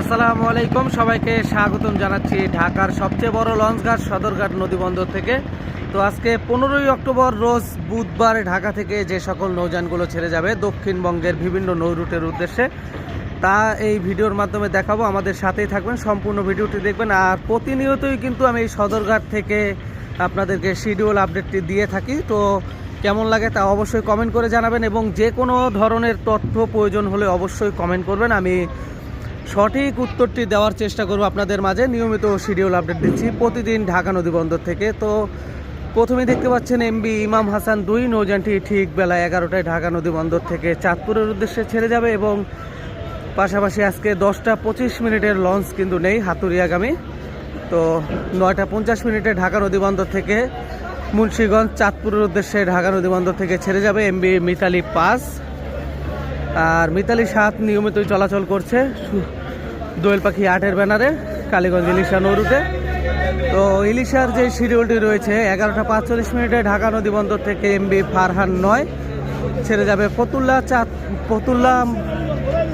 আসসালামু আলাইকুম, সবাইকে স্বাগতম জানাচ্ছি ঢাকার সবচেয়ে বড় লঞ্চঘাট সদরঘাট নদীবন্দর থেকে। তো আজকে পনেরোই অক্টোবর রোজ বুধবার ঢাকা থেকে যে সকল নৌযানগুলো ছেড়ে যাবে, দক্ষিণবঙ্গের বিভিন্ন নৌ রুটের উদ্দেশ্যে, তা এই ভিডিওর মাধ্যমে দেখাবো। আমাদের সাথেই থাকবেন, সম্পূর্ণ ভিডিওটি দেখবেন। আর প্রতিনিয়তই কিন্তু আমি এই সদরঘাট থেকে আপনাদেরকে শিডিউল আপডেটটি দিয়ে থাকি। তো কেমন লাগে তা অবশ্যই কমেন্ট করে জানাবেন এবং যে কোনো ধরনের তথ্য প্রয়োজন হলে অবশ্যই কমেন্ট করবেন। আমি সঠিক উত্তরটি দেওয়ার চেষ্টা করব আপনাদের মাঝে। নিয়মিত শিডিউল আপডেট দিচ্ছি। প্রতিদিন ঢাকা নদী বন্দর থেকে। তো প্রথমে দেখতে পাচ্ছেন এমবি ইমাম হাসান দুই, নৌযানটি ঠিক বেলা এগারোটায় ঢাকা নদী বন্দর থেকে চাঁদপুরের উদ্দেশ্যে ছেড়ে যাবে এবং পাশাপাশি আজকে দশটা পঁচিশ মিনিটের লঞ্চ কিন্তু নেই হাতুরিয়াগামী তো নয়টা পঞ্চাশ মিনিটে ঢাকা নদী বন্দর থেকে মুন্সীগঞ্জ চাঁদপুরের উদ্দেশ্যে ঢাকা নদী বন্দর থেকে ছেড়ে যাবে এমবি মিতালি পাস। আর মিতালি সাত নিয়মিতই চলাচল করছে দোয়েল পাখি আটের ব্যানারে, কালীগঞ্জ ইলিশা নৌরুটে। তো ইলিশার যে শিডিউলটি রয়েছে, এগারোটা পাঁচচল্লিশ মিনিটে ঢাকা নদী বন্দর থেকে এমবি ফারহান নয়। ছেড়ে যাবে ফতুল্লা চাঁদ ফতুল্লা,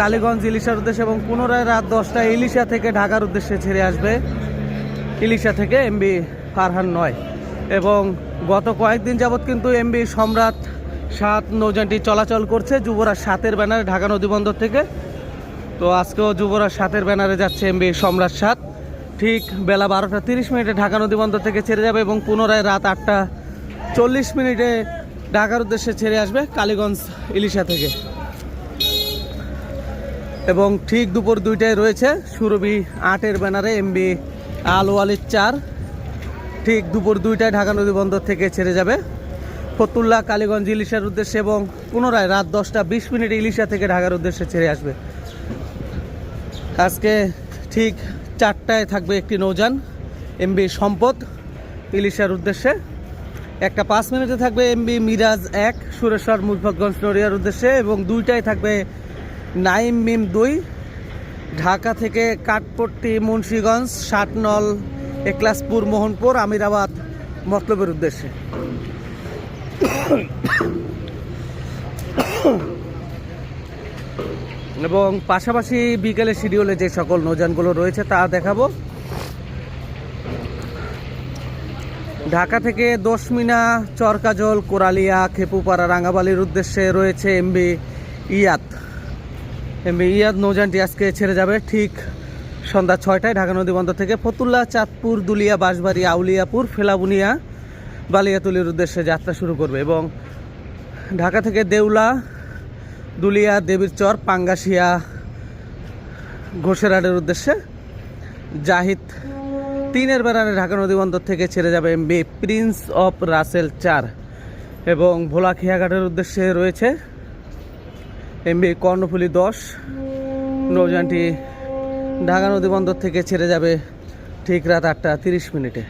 কালীগঞ্জ ইলিশার উদ্দেশ্যে এবং পুনরায় রাত দশটায় ইলিশা থেকে ঢাকার উদ্দেশ্যে ছেড়ে আসবে ইলিশা থেকে এমবি ফারহান নয়। এবং গত কয়েকদিন যাবৎ কিন্তু এমবি সম্রাট সাত নৌযানটি চলাচল করছে যুবরাজ সাতের ব্যানারে ঢাকা নদী বন্দর থেকে। তো আজকেও যুবরাজ সাতের ব্যানারে যাচ্ছে এমবি সম্রাট সাত। ঠিক বেলা বারোটা তিরিশ মিনিটে ঢাকা নদী বন্দর থেকে ছেড়ে যাবে এবং পুনরায় রাত আটটা চল্লিশ মিনিটে ঢাকার উদ্দেশ্যে ছেড়ে আসবে কালীগঞ্জ ইলিশা থেকে। এবং ঠিক দুপুর দুইটায় রয়েছে সুরভি আটের ব্যানারে এমবি আল ওয়ালিদ চার। ঠিক দুপুর দুইটায় ঢাকা নদী বন্দর থেকে ছেড়ে যাবে। ফতুল্লা কালীগঞ্জ ইলিশার উদ্দেশ্যে এবং পুনরায় রাত দশটা বিশ মিনিট ইলিশা থেকে ঢাকার উদ্দেশ্যে ছেড়ে আসবে। আজকে ঠিক চারটায় থাকবে একটি নৌযান, এমবি সম্পদ ইলিশার উদ্দেশ্যে। একটা পাঁচ মিনিটে থাকবে এমবি মিরাজ এক, সুরেশ্বর মুজফতগঞ্জ নড়িয়ার উদ্দেশ্যে এবং দুইটায় থাকবে নাইম মিম দুই। ঢাকা থেকে কাঠপট্টি, মুন্সীগঞ্জ, ষাটনল, একলাসপুর, মোহনপুর, আমিরাবাদ মতলবের উদ্দেশ্যে। এবং পাশাপাশি বিকেলে শিডিউলে যে সকল নৌযানগুলো রয়েছে তা দেখাবো। ঢাকা থেকে দশমিনা, চরকাজল, কোরালিয়া, খেপুপাড়া, রাঙ্গাবালির উদ্দেশ্যে রয়েছে এমবি ইয়াত এমবি ইয়াদ নৌযানটি আজকে ছেড়ে যাবে ঠিক সন্ধ্যা ছয়টায় ঢাকা নদী বন্দর থেকে ফতুল্লা, চাঁদপুর, দুলিয়া, বাঁশবাড়ি, আউলিয়াপুর, ফেলাবুনিয়া বালিয়াতুলির উদ্দেশ্যে যাত্রা শুরু করবে এবং ঢাকা থেকে দেউলা, দুলিয়া দেবীর চর পাঙ্গাসিয়া, ঘোষেরহাটের উদ্দেশ্যে জাহিদ তিনের বেড়ানে ঢাকা নদী বন্দর থেকে ছেড়ে যাবে এমবি প্রিন্স অফ রাসেল চার এবং ভোলা খেয়াঘাটের উদ্দেশ্যে রয়েছে এমবি কর্ণফুলি দশ। নৌযানটি ঢাকা নদী বন্দর থেকে ছেড়ে যাবে ঠিক রাত আটটা তিরিশ মিনিটে।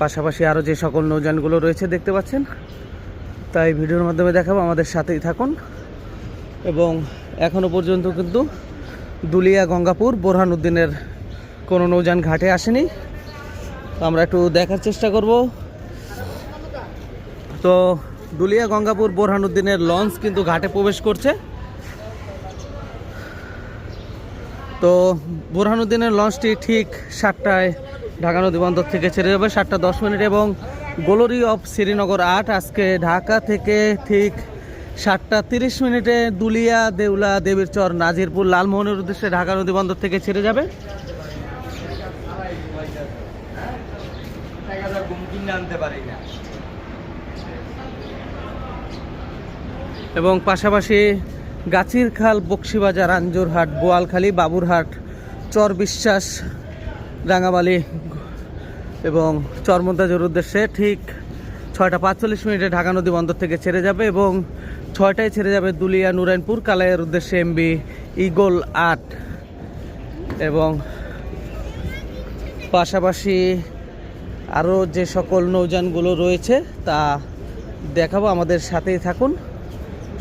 পাশাপাশি আরও যে সকল নৌযানগুলো রয়েছে দেখতে পাচ্ছেন, তাই ভিডিওর মাধ্যমে দেখাবো, আমাদের সাথেই থাকুন। এবং এখনও পর্যন্ত কিন্তু দুলিয়া, গঙ্গাপুর, বোরহানুদ্দিনের কোনো নৌযান ঘাটে আসেনি। আমরা একটু দেখার চেষ্টা করব। তো দুলিয়া, গঙ্গাপুর, বোরহানুদ্দিনের লঞ্চ কিন্তু ঘাটে প্রবেশ করছে। তো বোরহানুদ্দিনের লঞ্চটি ঠিক সাতটায় ঢাকা নদী বন্দর থেকে ছেড়ে যাবে সাতটা দশ মিনিট এবং গোলরি অফ শ্রীনগর আট। আজকে ঢাকা থেকে ঠিক সাতটা তিরিশ মিনিটে দুলিয়া, দেউলা দেবীর চর নাজিরপুর, লালমোহনের উদ্দেশ্যে ঢাকা নদী বন্দর থেকে ছেড়ে যাবে। এবং পাশাপাশি গাছির খাল বক্সিবাজার, আঞ্জুরহাট, বোয়ালখালী, বাবুরহাট, চর বিশ্বাস, রাঙামালি এবং চরমন্তাজের উদ্দেশ্যে ঠিক ছয়টা পাঁচচল্লিশ মিনিটে ঢাকা নদী বন্দর থেকে ছেড়ে যাবে এবং ছয়টায় ছেড়ে যাবে দুলিয়া নুরাইনপুর কালাইয়ের উদ্দেশ্যে এমবি ইগল আট। এবং পাশাপাশি আরও যে সকল নৌযানগুলো রয়েছে তা দেখাবো, আমাদের সাথেই থাকুন।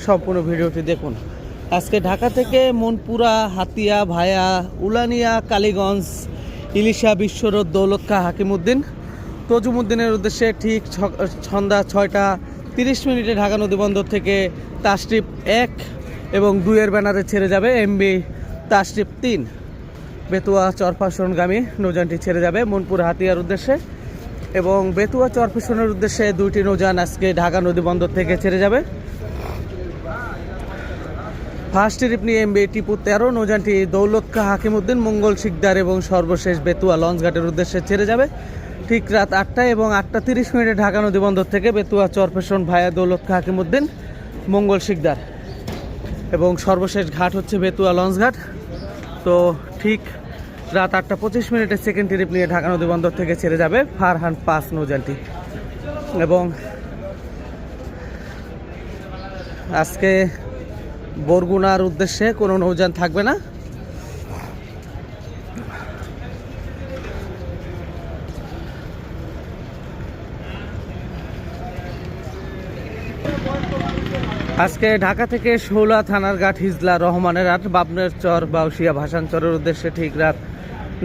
সম্পূর্ণ ভিডিওটি দেখুন। আজকে ঢাকা থেকে মনপুরা, হাতিয়া, ভায়া, উলানিয়া, কালীগঞ্জ ইলিশা বিশ্বরোড দৌলতখা হাকিমুদ্দিন। তজুমুদ্দিনের উদ্দেশ্যে ঠিক সন্ধ্যা ছয়টা তিরিশ মিনিটে ঢাকা নদী বন্দর থেকে তাস্ট্রিপ এক এবং দুইয়ের ব্যানারে ছেড়ে যাবে এমবি তাস্ট্রিপ তিন। বেতুয়া চরপাশনগামী নৌযানটি ছেড়ে যাবে মনপুর হাতিয়ার উদ্দেশ্যে এবং বেতুয়া চরপাশনের উদ্দেশ্যে দুইটি নৌজান আজকে ঢাকা নদী বন্দর থেকে ছেড়ে যাবে। ফার্স্ট ট্রিপ নিয়ে এমবি টিপু তেরো, নৌযানটি দৌলত খা হাকিমউদ্দিন, মঙ্গল শিকদার এবং সর্বশেষ বেতুয়া লঞ্চঘাটের উদ্দেশ্যে ছেড়ে যাবে। ঠিক রাত আটটায় এবং আটটা তিরিশ মিনিটে ঢাকা নদী বন্দর থেকে বেতুয়া চরপেশন ভায়া দৌলত খা হাকিমউদ্দিন, মঙ্গল শিকদার। এবং সর্বশেষ ঘাট হচ্ছে বেতুয়া লঞ্চঘাট। তো ঠিক রাত আটটা পঁচিশ মিনিটে সেকেন্ড ট্রিপ নিয়ে ঢাকা নদী বন্দর থেকে ছেড়ে যাবে ফারহান পাস নৌযানটি। এবং আজকে বরগুনার উদ্দেশ্যে কোনো নৌযান থাকবে না। আজকে ঢাকা থেকে শৌলা থানার ঘাট হিজলা রহমানের আট, বাবনের চর বাউসিয়া ভাসানচরের উদ্দেশ্যে ঠিক রাত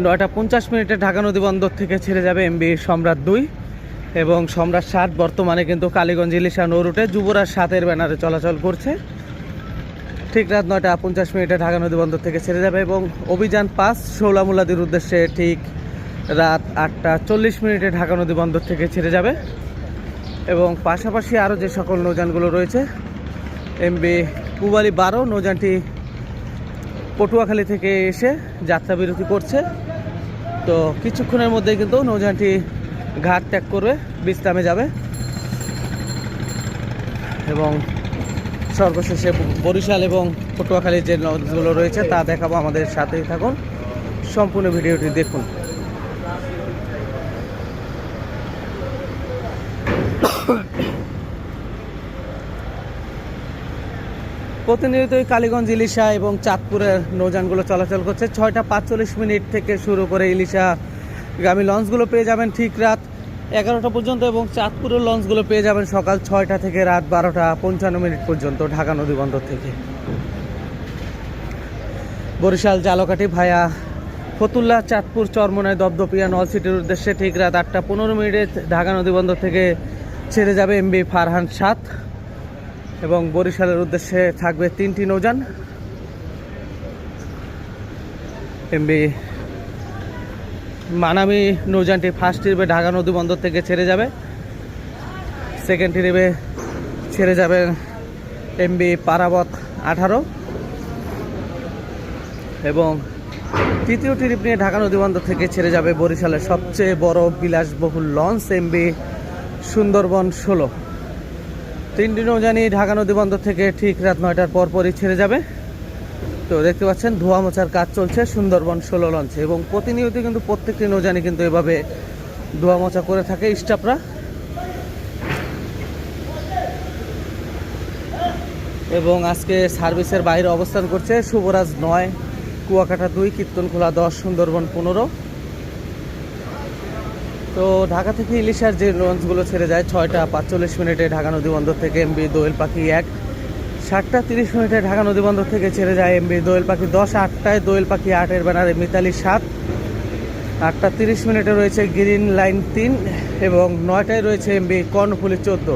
নয়টা পঞ্চাশ মিনিটে ঢাকা নদী বন্দর থেকে ছেড়ে যাবে এমবি সম্রাট দুই এবং সম্রাট সাত। বর্তমানে কিন্তু কালীগঞ্জ ইলিশা নৌ রুটে যুবরাজ সাতের ব্যানারে চলাচল করছে। ঠিক রাত নয়টা পঞ্চাশ মিনিটে ঢাকা নদী বন্দর থেকে ছেড়ে যাবে এবং অভিযান পাস শৌলামুলাদির উদ্দেশ্যে ঠিক রাত আটটা চল্লিশ মিনিটে ঢাকা নদী বন্দর থেকে ছেড়ে যাবে। এবং পাশাপাশি আরও যে সকল নৌযানগুলো রয়েছে, এমবি পুবালি বারো, নৌযানটি পটুয়াখালী থেকে এসে যাত্রা বিরতি করছে। তো কিছুক্ষণের মধ্যে কিন্তু নৌযানটি ঘাট ত্যাগ করবে, বিশ্রামে যাবে। এবং সর্বশেষে বরিশাল এবং পটুয়াখালীর যে লঞ্চগুলো রয়েছে তা দেখাবো, আমাদের সাথেই থাকুন। সম্পূর্ণ ভিডিওটি দেখুন। প্রতিনিয়তই কালীগঞ্জ, ইলিশা এবং চাঁদপুরের নৌযানগুলো চলাচল করছে। ছয়টা পাঁচচল্লিশ মিনিট থেকে শুরু করে ইলিশা গামী লঞ্চগুলো পেয়ে যাবেন ঠিক রাত এগারোটা পর্যন্ত এবং চাঁদপুরের লঞ্চগুলো পেয়ে যাবেন সকাল ছয়টা থেকে রাত বারোটা পঞ্চান্ন মিনিট পর্যন্ত ঢাকা নদী বন্দর থেকে। বরিশাল, জালকাঠি ভায়া ফতুল্লা, চাঁদপুর চরমনায় দপদপিয়া নলসিটির উদ্দেশ্যে ঠিক রাত আটটা পনেরো মিনিটে ঢাকা নদী বন্দর থেকে ছেড়ে যাবে এমবি ফারহান সাত এবং বরিশালের উদ্দেশ্যে থাকবে তিনটি নৌযান। এমবি মানামি নৌযানটি ফার্স্ট ট্রিপে ঢাকা নদী বন্দর থেকে ছেড়ে যাবে। সেকেন্ড ট্রিপে ছেড়ে যাবে এমবি পারাবত আঠারো। এবং তৃতীয় ট্রিপ নিয়ে ঢাকা নদী বন্দর থেকে ছেড়ে যাবে বরিশালের সবচেয়ে বড় বিলাসবহুল লঞ্চ এমবি সুন্দরবন ষোলো। তিনটি নৌজানি ঢাকা নদী বন্দর থেকে ঠিক রাত নয়টার পর পরই ছেড়ে যাবে। তো দেখতে পাচ্ছেন, ধোয়া মোছার কাজ চলছে সুন্দরবন ষোলো লঞ্চে এবং প্রতিনিয়ত কিন্তু প্রত্যেকটি নৌজানি কিন্তু এভাবে ধোয়া মোছা করে থাকে স্টাফরা। এবং আজকে সার্ভিসের বাইরে অবস্থান করছে শুভরাজ নয়, কুয়াকাটা দুই, কীর্তনখোলা দশ, সুন্দরবন পনেরো। তো ঢাকা থেকে ইলিশার যে লঞ্চগুলো ছেড়ে যায়, ছয়টা পাঁচচল্লিশ মিনিটে ঢাকা নদী বন্দর থেকে এমবি দোয়েল পাখি এক। সাতটা তিরিশ মিনিটে ঢাকা নদীবন্দর থেকে ছেড়ে যায় এমবি। দোয়েল পাখি দশ, আটটায় দোয়েল পাখি আটের ব্যানারে মিতালি সাত। আটটা তিরিশ মিনিটে রয়েছে গ্রিন লাইন তিন এবং নয়টায় রয়েছে এমবি কর্ণফুলি চোদ্দ।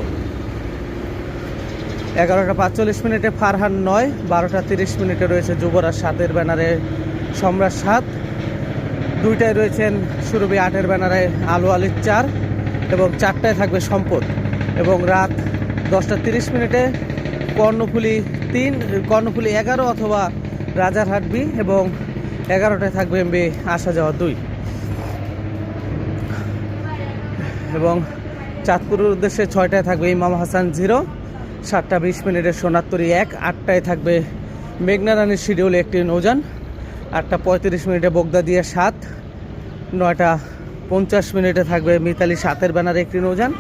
এগারোটা পাঁচচল্লিশ মিনিটে ফারহান নয়, বারোটা তিরিশ মিনিটে রয়েছে যুবরাজ সাতের ব্যানারে সম্রাট সাত। দুইটায় রয়েছেন সুরভি আটের ব্যানারে আলু আলির চার এবং চারটায় থাকবে সম্পদ। এবং রাত দশটা তিরিশ মিনিটে কর্ণফুলি তিন, কর্ণফুলি এগারো অথবা রাজারহাট বি এবং এগারোটায় থাকবে এমবি আসা যাওয়া দুই। এবং চাঁদপুরের উদ্দেশ্যে ছয়টায় থাকবে ইমাম হাসান জিরো, সাতটা বিশ মিনিটে সোনাত্তরি এক, আটটায় থাকবে মেঘনা রানীর শিডিউলে একটি নৌযান, আটটা পঁয়ত্রিশ মিনিটে বগদা দিয়ে সাত, নয়টা পঞ্চাশ মিনিটে থাকবে মিতালি সাতের ব্যানারে একটি নৌযান,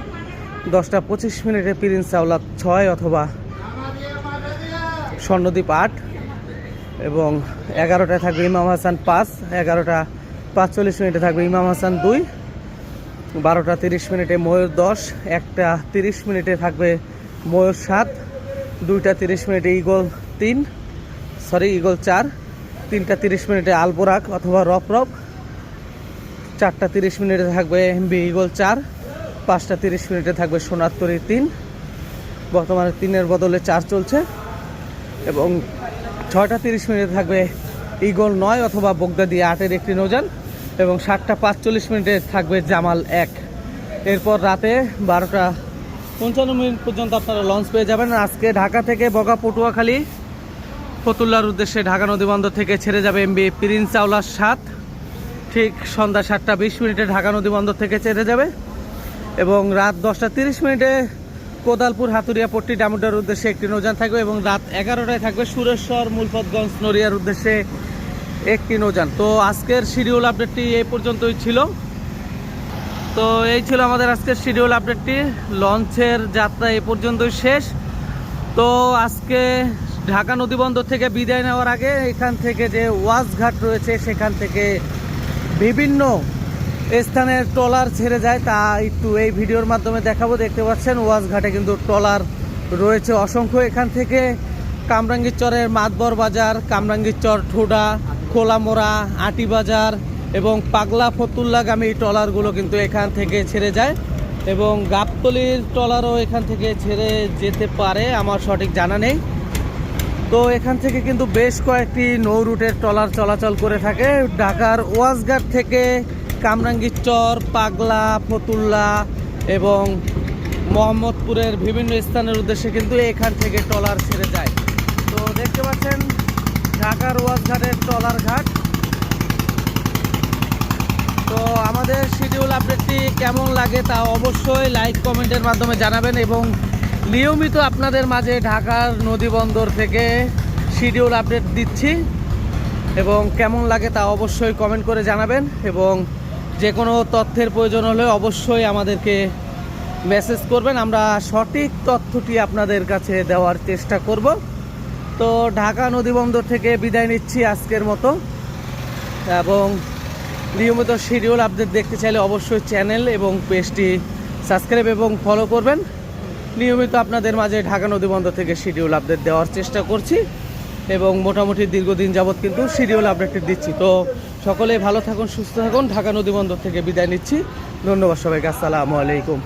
দশটা পঁচিশ মিনিটে প্রিন্স আওলাদ ছয় অথবা স্বর্ণদ্বীপ আট এবং এগারোটায় থাকবে ইমাম হাসান পাঁচ, এগারোটা পাঁচচল্লিশ মিনিটে থাকবে ইমাম হাসান দুই, বারোটা তিরিশ মিনিটে ময়ূর দশ, একটা তিরিশ মিনিটে থাকবে ময়ূর সাত, দুইটা তিরিশ মিনিটে ইগল তিন, সরি ইগল চার, তিনটা তিরিশ মিনিটে আলবোরাক অথবা রপ রপ চারটা তিরিশ মিনিটে থাকবে এমবি ইগল চার, পাঁচটা তিরিশ মিনিটে থাকবে সোনাত্তরি তিন, বর্তমানে তিনের বদলে চার চলছে। এবং ছয়টা তিরিশ মিনিটে থাকবে ইগল নয় অথবা বগদাদি আটের একটি নৌযান এবং সাতটা পাঁচচল্লিশ মিনিটে থাকবে জামাল এক। এরপর রাতে বারোটা পঞ্চান্ন মিনিট পর্যন্ত আপনারা লঞ্চ পেয়ে যাবেন। আজকে ঢাকা থেকে বগা পটুয়াখালী, ফতুল্লার উদ্দেশ্যে ঢাকা নদীবন্দর থেকে ছেড়ে যাবে এমবি প্রিন্স আওলার সাত। ঠিক সন্ধ্যা সাতটা বিশ মিনিটে ঢাকা নদীবন্দর থেকে ছেড়ে যাবে এবং রাত দশটা তিরিশ মিনিটে কোদালপুর হাতুরিয়া পট্টি ডামুডার উদ্দেশ্যে একটি নৌযান থাকবে এবং রাত এগারোটায় থাকবে সুরেশ্বর মূলপতগঞ্জ নড়িয়ার উদ্দেশ্যে একটি নৌযান। তো আজকের শিডিউল আপডেটটি এই পর্যন্তই ছিল। তো এই ছিল আমাদের আজকের শিডিউল আপডেটটি। লঞ্চের যাত্রা এই পর্যন্তই শেষ। তো আজকে ঢাকা নদীবন্দর থেকে বিদায় নেওয়ার আগে এখান থেকে যে ওয়াজ ঘাট রয়েছে, সেখান থেকে বিভিন্ন স্থানের ট্রলার ছেড়ে যায়, তা একটু এই ভিডিওর মাধ্যমে দেখাবো। দেখতে পাচ্ছেন ওয়াজ ঘাটে কিন্তু ট্রলার রয়েছে। অসংখ্য এখান থেকে কামরাঙ্গীর চরের মাতবর বাজার কামরাঙ্গীর চর ঠোডা খোলামোড়া আটি বাজার এবং পাগলা ফতুল্লাগামী ট্রলারগুলো কিন্তু এখান থেকে ছেড়ে যায় এবং গাবতলির ট্রলারও এখান থেকে ছেড়ে যেতে পারে, আমার সঠিক জানা নেই। তো এখান থেকে কিন্তু বেশ কয়েকটি নৌ রুটের ট্রলার চলাচল করে থাকে। ঢাকার ওয়াজঘাট থেকে কামরাঙ্গীর চর, পাগলা ফতুল্লা এবং মোহাম্মদপুরের বিভিন্ন স্থানের উদ্দেশ্যে কিন্তু এখান থেকে ট্রলার ছেড়ে যায়। তো দেখতে পাচ্ছেন, ঢাকার ওয়াজঘাটের ট্রলার ঘাট। তো আমাদের শিডিউল আপডেটটি কেমন লাগে তা অবশ্যই লাইক কমেন্টের মাধ্যমে জানাবেন এবং নিয়মিত আপনাদের মাঝে ঢাকার নদীবন্দর থেকে শিডিউল আপডেট দিচ্ছি। এবং কেমন লাগে তা অবশ্যই কমেন্ট করে জানাবেন এবং যে কোনো তথ্যের প্রয়োজন হলে অবশ্যই আমাদেরকে মেসেজ করবেন। আমরা সঠিক তথ্যটি আপনাদের কাছে দেওয়ার চেষ্টা করব। তো ঢাকা নদীবন্দর থেকে বিদায় নিচ্ছি আজকের মতো। এবং নিয়মিত শিডিউল আপডেট দেখতে চাইলে অবশ্যই চ্যানেল এবং পেজটি সাবস্ক্রাইব এবং ফলো করবেন। নিয়মিত আপনাদের মাঝে ঢাকা নদীবন্দর থেকে শিডিউল আপডেট দেওয়ার চেষ্টা করছি। এবং মোটামুটি দীর্ঘদিন যাবৎ কিন্তু শিডিউল আপডেটটি দিচ্ছি। তো সকলেই ভালো থাকুন সুস্থ থাকুন। ঢাকা নদীবন্দর থেকে বিদায় নিচ্ছি। ধন্যবাদ সবাইকে আসসালামু আলাইকুম।